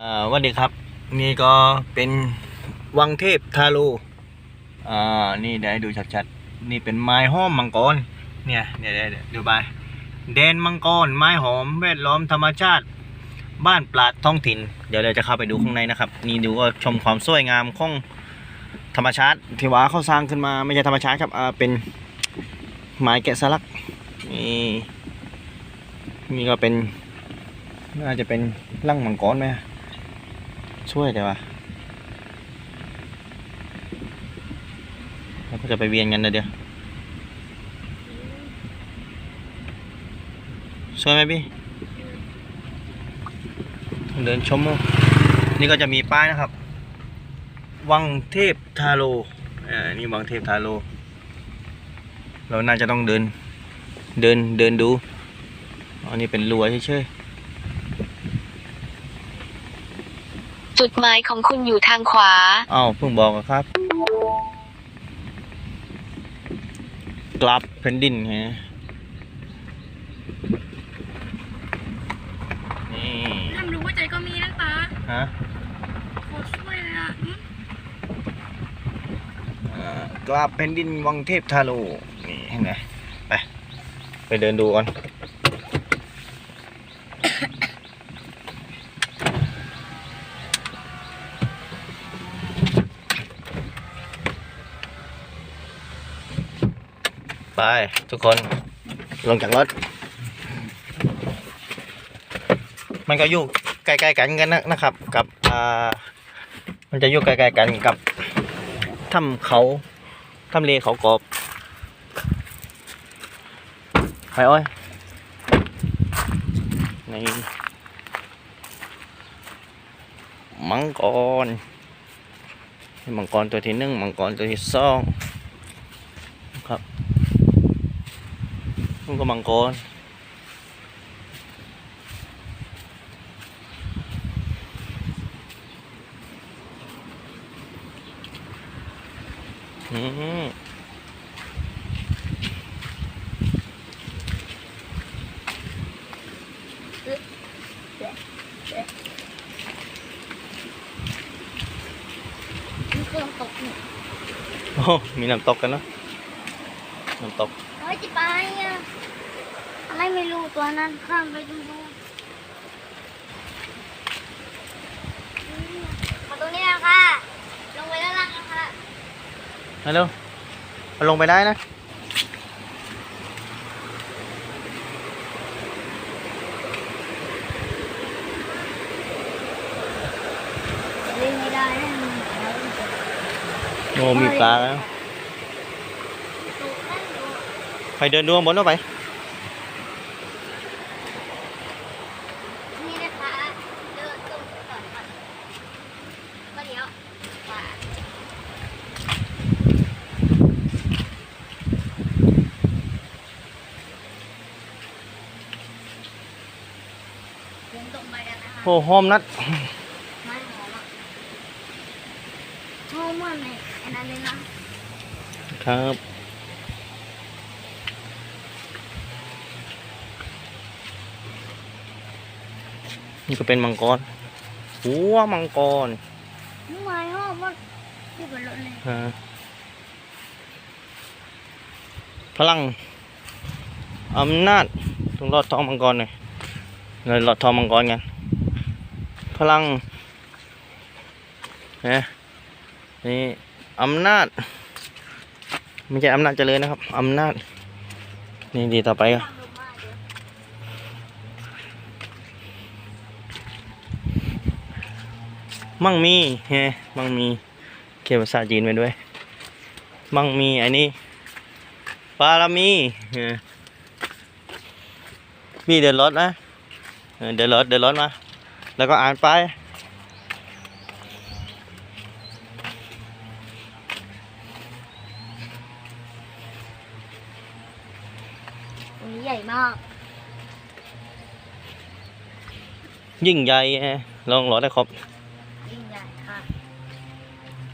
สวัสดีครับ นี่ก็เป็นวังเทพทาร่อ่านี่เดี๋ยวให้ดูชัดๆ นี่เป็นไม้ห้อมมังกรเนี่ยเดี๋ยวเดี๋ยวดูไปแดนมังกรไม้หอมแวดล้อมธรรมชาติ บ้านปราดท้องถิ่น เดี๋ยวเราจะเข้าไปดูข้างในนะครับ นี่ดูว่าชมความสวยงามของธรรมชาติที่ว่าเขาสร้างขึ้นมาไม่ใช่ธรรมชาติครับอ่าเป็นไม้แกะสลักนี่นี่ก็เป็นน่าจะเป็นร่างมังกรไหม ช่วยได้ปะเราจะไปเวียนกันนะเดี๋ยวช่วยไหมพี่ เดินชมเอานี่ก็จะมีป้ายนะครับ วังเทพทาโรอ่า นี่วังเทพทาโรเราน่าจะต้องเดิน เดิน เดินดู อันนี้เป็นรัวเฉย จุดหมายของคุณอยู่ทางขวาๆอ้าวเพิ่งบอกอะครับ กลับแผ่นดินไงนี่ทำรู้ว่าใจก็มีนั่นตาฮะโคตรช่วยเลยอะอืมอ่ากลับแผ่นดินวังเทพทาโรนี่เห็นไหมไป ไปเดินดูก่อน ไป ทุกคนลงจากรถ มันก็อยู่ใกล้ๆกันกันนะนะครับ กับอ่ามันจะอยู่ใกล้ๆกันกับถ้ำเขาถ้ำเลเขากรอบไปอ้อยนี่มังกรนี่มังกรตัวที่หนึ่งมังกรตัวที่สองครับ มันก็มังกรอืมมีเค รื่องตกเนี่ยโอ้มีน้ำตกกันเนอะน้ำตกเฮ้ยจะไปอะอะไรไม่รู้ตัวนั้นข้ามไปดูดูอืมมาตรงนี้แล้วค่ะ ลงไปด้านล่างแล้วค่ะฮัลโหลเอาลงไปได้นะเล่นไม่ได้นะโอ้มีปลาแล้วถูกนั่นดูไปเดินดูข้างบนเอาไป นี่นะคะเดินตรงไปก่อนก่อนก็เดี๋ยวขวาเดินตรงไปกันนะคะโอ้หอมนัดไม่หอมอะหอมเหมือนในอันนั้นเลยนะครับ นี่ก็เป็นมังกรหัวมังกรนี่ไม้หอมว่าที่บนรถเลยฮะพลังอำนาจต้องรอดท้องมังกรหน่อย เลยรอดทองมังกรกันพลังนะนี่อำนาจไม่ใช่อำนาจเจริญนะครับอำนาจ นี่ดีต่อไปก็มั่งมีเฮ้มั่งมีเขียนภาษาจีนไปด้วย มั่งมีอันนี้ปารามีเฮ้มีเดินรถนะ เออเดินรถเดินรถมา แล้วก็อ่านไปายตรงนี้ใหญ่มากยิ่งใหญ่เอ้ลองรถได้ครบยิ่งใหญ่ค่ะ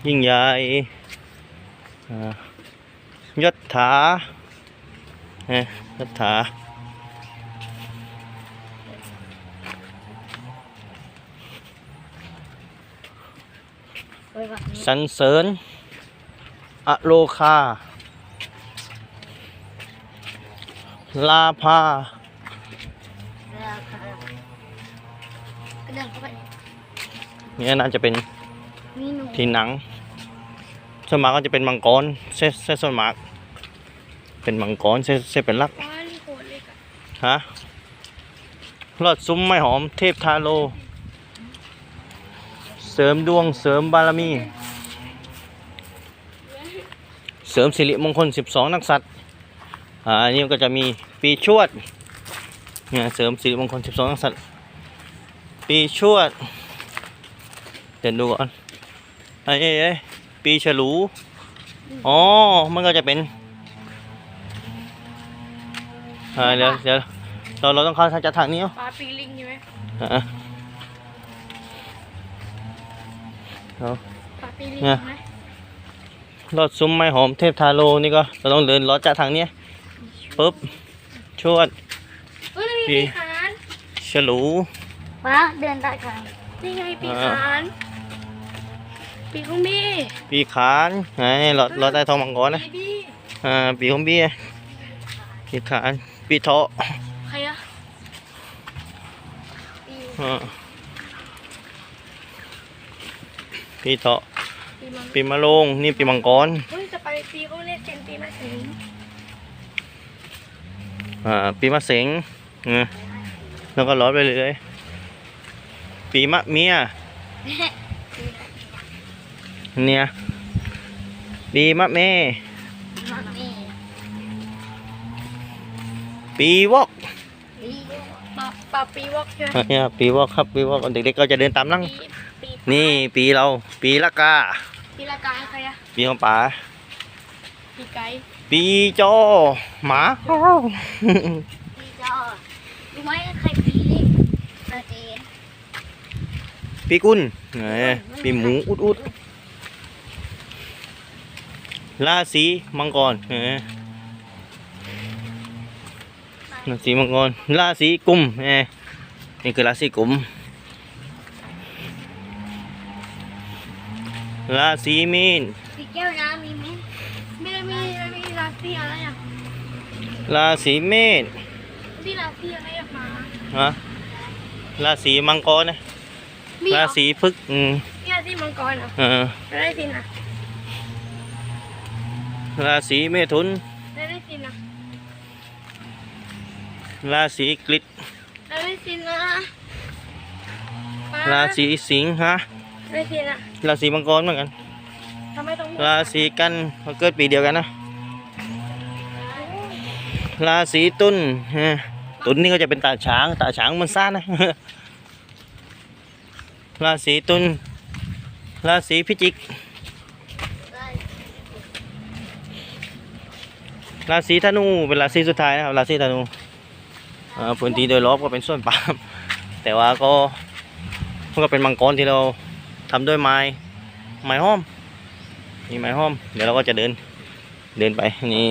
ยิ่งใหญ่อ่ายศถาเฮ้ยศถา สันเสริญอโลคา ลาพาเนี่ยน่าจะเป็นทีหนังส่วนมากก็จะเป็นมังกรเซเส่วนมาก เป็นมังกรเซเซเป็นหลักว้านี่โคตรเล็กฮะรอดซุ้มไม้หอมเทพทาโล เสริมดวงเสริมบารมี เสริมสิริมงคล 12 นักสัตว์อ่าอันนี้ก็จะมีปีชวดเนี่ยเสริมสิริมงคล 12 นักสัตว์ปีชวดเดี๋ยวดูก่อนไอ้ไอ้ไอ้ปีฉลูอ๋อ มันก็จะเป็นอ่าเดี๋ยวเดี๋ยวเราเราต้องเข้าทางจากทางนี้เอาปลาปีลิงใช่ไหมอะ เอาปลาปีลิงเนี่ยไหมรอดซุ้มไม้หอมเทพทาโลนี่ก็เราต้องเดินลอดจากทางเนี้ยปุ๊บชวดเฮ้ยมีปีปีขานฉลูมาเดินได้ค่ะนี่ไงปีขานปีของบี้ปีขานไงหลอดหลอดใต้ท้องมังกรนะปีบี้อ่าปีของเบี้ยปีขานปีเถาะใครอะปีอ่า ปีเถาะปีมังปีมะโรงนี่ปีมังกรเฮ้ยจะไปปีเขาเรียกเป็นปีมะสิงอ่าปีมะเสงอ่าแล้วก็ลอดไปเรื่อยๆปีมะเมียเนี่ยปีมะเมมาเมปีวอกปีปลาปลาปีวอกใช่ไหมอะเนี่ยปีวอกครับปีวอกเด็กๆก็จะเดินตามนั่งปีปี นี่ปีเรา ปีละกา ปีละกาใครอะปีของป๋าปีไก่ปีจอหมาปีจอรู้ไหมใครปีนี่นาเจนปีกุลเอ้ยปีหมูอุดอุดราศีมังกรเอ้ยราศีมังกรราศีกุมเอ้ยนี่คือราศีกุม ราศีมีนปีแก้วน้ำมีไหมไม่ได้มีไม่มีราศีอะไรอะราศีเมษพี่ราศีอะไรอะมาฮะราศีมังกรนะมีเหรราอศีพฤกษ์อืมมีราศีมังกรเหรอเออไม่ได้สินะราศีเมถุนไม่ได้สินะราศีกฤษไม่ได้สินะป๊ราศีสิงห์ฮะ ไม่ได้สินะราศีมังกรเหมือนกันทำไมต้องราศีกันเขาเกิดปีเดียวกันนะราศีตุลฮะตุลนี่ก็จะเป็นตาช้างตาช้างมันซ่านนะราศีตุลราศีพิจิกราศีธนูเป็นราศีสุดท้ายนะครับราศีธนูอ่าพื้นที่โดยรอบก็เป็นส่วนปาล์มแต่ว่าก็มันก็เป็นมังกรที่เรา ทำด้วยไม้ไม้ห้อมมีไม้ห้อม เดี๋ยวเราก็จะเดินเดินไปนี่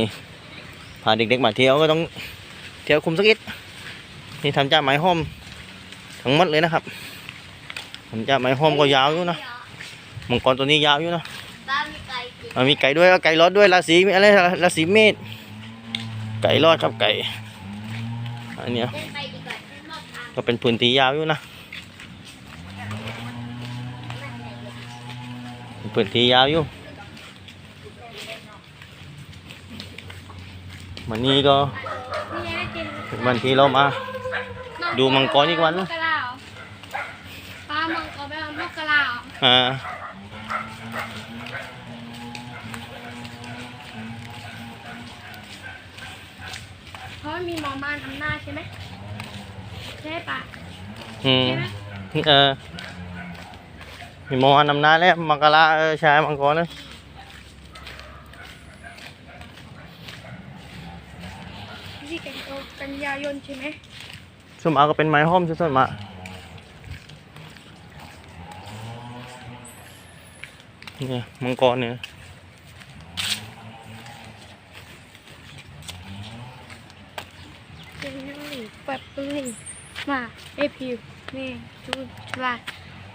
พาเด็กๆมาเที่ยวก็ต้องเที่ยวคุมสักนิดนี่ทำจากไม้ห้อมทั้งหมดเลยนะครับทำจากไม้ห้อมก็ยาวอยู่นะมังกรตัวนี้ยาวอยู่นะบ้านมีไก่กินอ่ามีไก่ด้วยเอาไก่รอดด้วยราศีอะไรราศีเมษไก่รอดครับไก่อันเนี้ยเดินไปดีกว่าขึ้นรถทางก็เป็นพื้นที่ยาวอยู่นะ พื้นที่ยาวอยู่วันนี้ก็นี่ไงกินเป็นวันที่เรามาดูมังกรอีกวันมนะกราเหรอปลามังกรไปเอามกราเหรออ่าเพราะมันมีหมอมานทำหน้าใช่ไหมใช่ปะอืมใช่ไหมเออ มีโมหันนำหน้าแล้วมังกรลาเออใชายมังกรเลยที่กันโตกันยายนใช่ไหมส่วนมากก็เป็นไม้ห้อมส่วนมากเนี่ยมังกรเนี่ยเป็นยังไงแบบนี้มาเอพิวเมย์จูนจุลา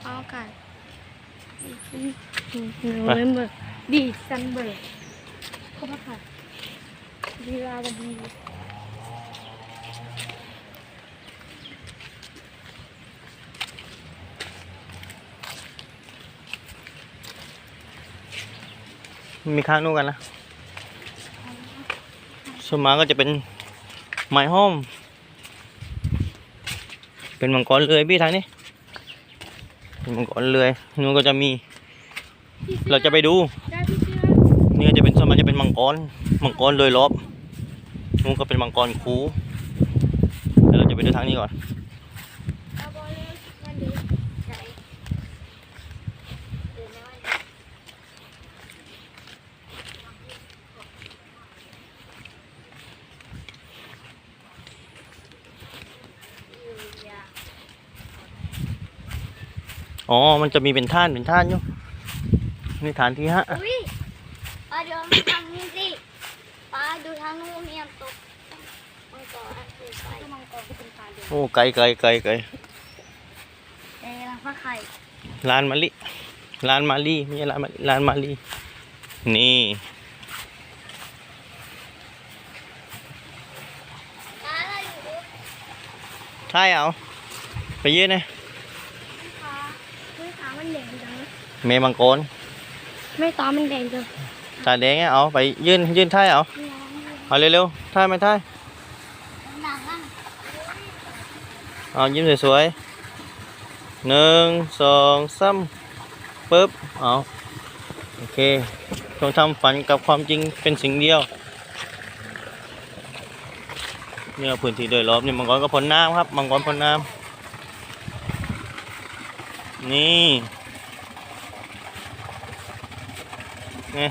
อากาศ โนเวมเบอร์ดีซัมเบอร์ขอบคุณค่ะดีลาวดีมีข้างนู้นกันนะส่วนมากก็จะเป็นไม้ห้อม เป็นมังกรเลยพี่ทางนี้ มังกรเลื้อยนู้นก็จะมี เราจะไปดูได้พี่เชื่อนี่ก็จะเป็นส่วนมากจะเป็นมังกรมังกรเลยรอบนู้นก็เป็นมังกรคูเดี๋ยวเราจะไปดูทางนี้ก่อน เอาบอลเลยมันดีใช่เดินไม่ไหว อ๋อ มันจะมีเป็นท่านเป็นท่านอยู่นี่ฐานที่ห้าอุ้ยปลาเดินมาทางนี้สิปลาดูทางนู้นเนี่ยตกมังกรคือไก่มังกรที่เป็นปลาเดินโอ้ไกลไกลไกลไกลเอ้ลังฟ้าไข่ลานมะลิลานมาลีไม่ใช่ลานมะลิลานมาลีนี่ปลาอะไรอยู่ดูใช่เอาไปยืนนะ ขาเฮ้ยขามันแดงจังนะ เมมังกรไม่ตามันแดงจังตาแดงไงเอาไปยืนยืนท่ายเอาไม่ร้องเลยเอาเร็วๆท่ายไม่ท่ายหนังอะเอายิ้มสวยๆหนึ่งสองสามปึ๊บเอาโอเคจงทำฝันกับความจริงเป็นสิ่งเดียวเนี่ยพื้นที่โดยรอบนี่มังกรก็พ้นน้ำครับมังกรพ้นน้ำนี่ นี่